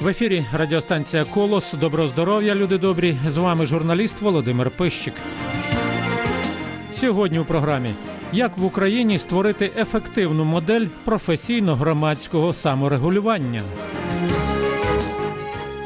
В ефірі радіостанція Колос. Доброго здоров'я, люди добрі. З вами журналіст Володимир Пищик. Сьогодні у програмі як в Україні створити ефективну модель професійно-громадського саморегулювання,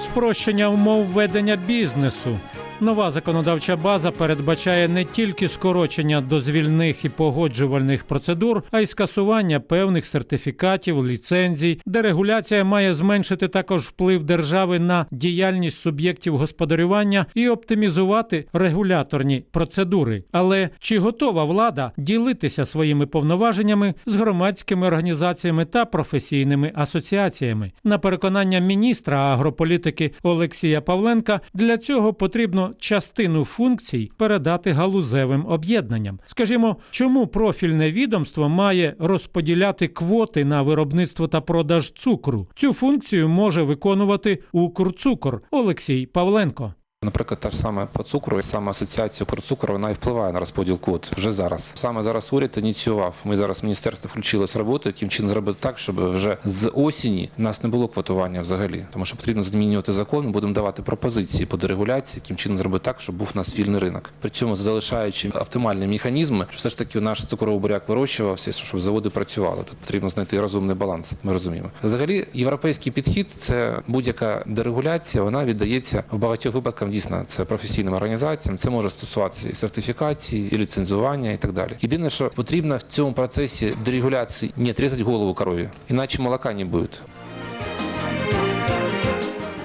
спрощення умов ведення бізнесу. Нова законодавча база передбачає не тільки скорочення дозвільних і погоджувальних процедур, а й скасування певних сертифікатів, ліцензій. Дерегуляція має зменшити також вплив держави на діяльність суб'єктів господарювання і оптимізувати регуляторні процедури. Але чи готова влада ділитися своїми повноваженнями з громадськими організаціями та професійними асоціаціями? На переконання міністра агрополітики Олексія Павленка для цього потрібно частину функцій передати галузевим об'єднанням. Скажімо, чому профільне відомство має розподіляти квоти на виробництво та продаж цукру? Цю функцію може виконувати Укрцукор Олексій Павленко. Наприклад, та ж саме по цукру, саме асоціація «Укрцукор», вона і впливає на розподіл квот вже зараз. Саме зараз уряд ініціював. Ми зараз міністерство включилось роботу, яким чином зробити так, щоб вже з осені в нас не було квотування взагалі. Тому що потрібно змінювати закон. Ми будемо давати пропозиції по дерегуляції, яким чином зробити так, щоб був у нас вільний ринок. При цьому залишаючи оптимальні механізми, що все ж таки наш цукровий буряк вирощувався, щоб заводи працювали. Тут потрібно знайти розумний баланс. Ми розуміємо. Взагалі, європейський підхід це будь-яка дерегуляція. Вона віддається в багатьох випадках дійсно це професійним організаціям. Це може стосуватися і сертифікації, і ліцензування, і так далі. Єдине, що потрібно в цьому процесі дерегуляції не отрізати голову корові, іначе молока не буде.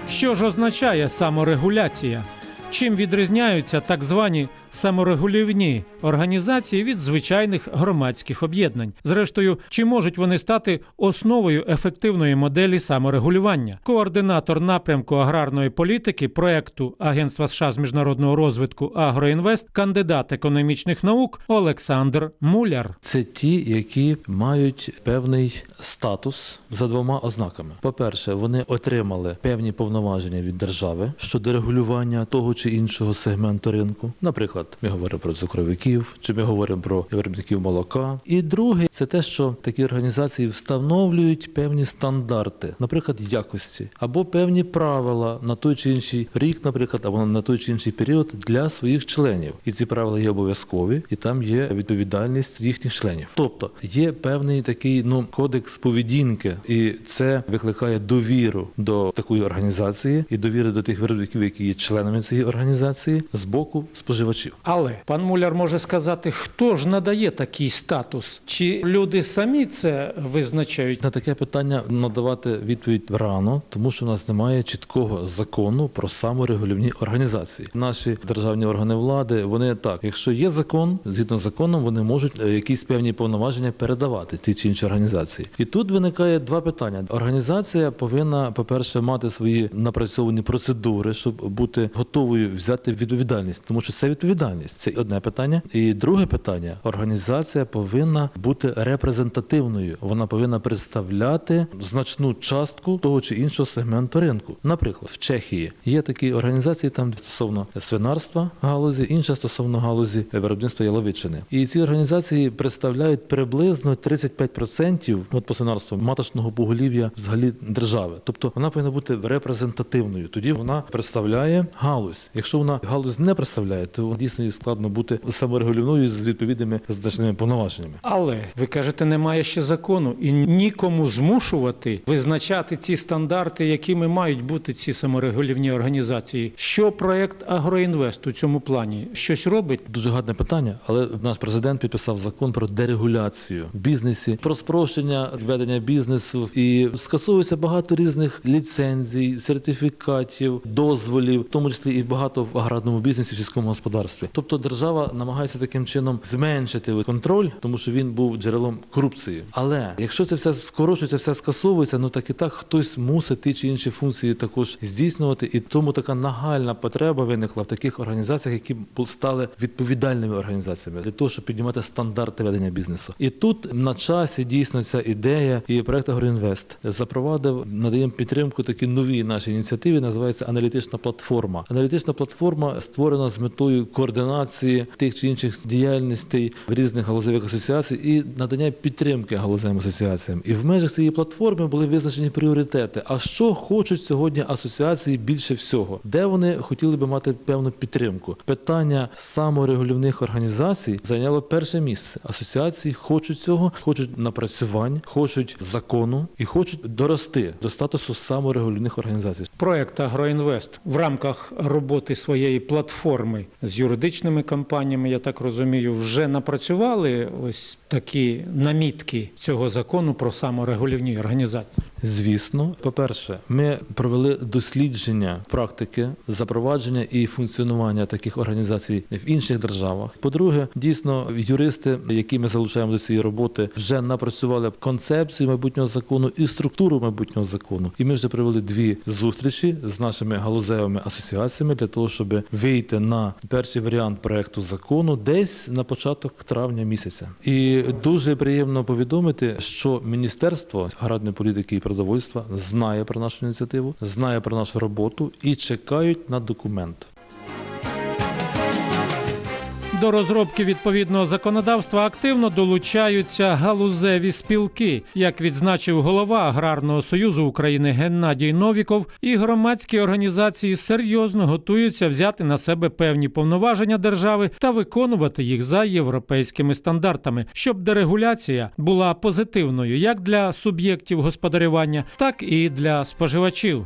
Що ж означає саморегуляція? Чим відрізняються так звані саморегулівні організації від звичайних громадських об'єднань? Зрештою, чи можуть вони стати основою ефективної моделі саморегулювання? Координатор напрямку аграрної політики проекту Агентства США з міжнародного розвитку Агроінвест, кандидат економічних наук Олександр Муляр. Це ті, які мають певний статус за двома ознаками. По-перше, вони отримали певні повноваження від держави щодо регулювання того чи іншого сегменту ринку. Наприклад, ми говоримо про цукровиків, чи ми говоримо про виробників молока. І друге, це те, що такі організації встановлюють певні стандарти, наприклад, якості або певні правила на той чи інший рік, наприклад, або на той чи інший період для своїх членів. І ці правила є обов'язкові, і там є відповідальність їхніх членів. Тобто є певний такий ну кодекс поведінки, і це викликає довіру до такої організації і довіру до тих виробників, які є членами цієї організації з боку споживачів. Але пан Муляр може сказати, хто ж надає такий статус? Чи люди самі це визначають? На таке питання надавати відповідь рано, тому що у нас немає чіткого закону про саморегулівні організації. Наші державні органи влади вони так, якщо є закон, згідно з законом, вони можуть е, якісь певні повноваження передавати ті чи інші організації. І тут виникає два питання. Організація повинна, по-перше, мати свої напрацьовані процедури, щоб бути готовою взяти відповідальність, тому що це відповідальність. Це одне питання. І друге питання: організація повинна бути репрезентативною. Вона повинна представляти значну частку того чи іншого сегменту ринку. Наприклад, в Чехії є такі організації там стосовно свинарства галузі, інша стосовно галузі виробництва яловичини. І ці організації представляють приблизно 35% от по свинарству маточного поголів'я взагалі держави. Тобто вона повинна бути репрезентативною. Тоді вона представляє галузь. Якщо вона галузь не представляє, то дійсно їй складно бути саморегулівною з відповідними значними повноваженнями. Але ви кажете, немає ще закону і нікому змушувати визначати ці стандарти, якими мають бути ці саморегулівні організації. Що проект Агроінвест у цьому плані щось робить? Дуже гарне питання, але наш президент підписав закон про дерегуляцію в бізнесі, про спрощення ведення бізнесу і скасовується багато різних ліцензій, сертифікатів, дозволів, в тому числі і багато в аграрному бізнесі, в сільському господарстві. Тобто держава намагається таким чином зменшити контроль, тому що він був джерелом корупції. Але якщо це все скорочується, все скасовується, ну так і так хтось мусить ті чи інші функції також здійснювати, і тому така нагальна потреба виникла в таких організаціях, які стали відповідальними організаціями для того, щоб піднімати стандарти ведення бізнесу. І тут на часі дійсно ця ідея і проект Агроінвест запровадив, надаємо підтримку такій новій нашій ініціативі. Називається аналітична платформа. Аналітична платформа створена з метою координації координації тих чи інших діяльностей в різних галузевих асоціацій і надання підтримки галузевим асоціаціям. І в межах цієї платформи були визначені пріоритети. А що хочуть сьогодні асоціації більше всього? Де вони хотіли би мати певну підтримку? Питання саморегулівних організацій зайняло перше місце. Асоціації хочуть цього, хочуть напрацювань, хочуть закону і хочуть дорости до статусу саморегулівних організацій. Проект Агроінвест в рамках роботи своєї платформи з юридичними компаніями, я так розумію, вже напрацювали ось такі намітки цього закону про саморегулівні організації. Звісно, по-перше, ми провели дослідження практики запровадження і функціонування таких організацій в інших державах. По-друге, дійсно, юристи, які ми залучаємо до цієї роботи, вже напрацювали концепцію майбутнього закону і структуру майбутнього закону. І ми вже провели дві зустрічі з нашими галузевими асоціаціями для того, щоб вийти на перший варіант проекту закону десь на початок травня місяця. І дуже приємно повідомити, що Міністерство аграрної політики і продовольства знає про нашу ініціативу, знає про нашу роботу і чекають на документ. До розробки відповідного законодавства активно долучаються галузеві спілки, як відзначив голова Аграрного союзу України Геннадій Новіков, і громадські організації серйозно готуються взяти на себе певні повноваження держави та виконувати їх за європейськими стандартами, щоб дерегуляція була позитивною як для суб'єктів господарювання, так і для споживачів.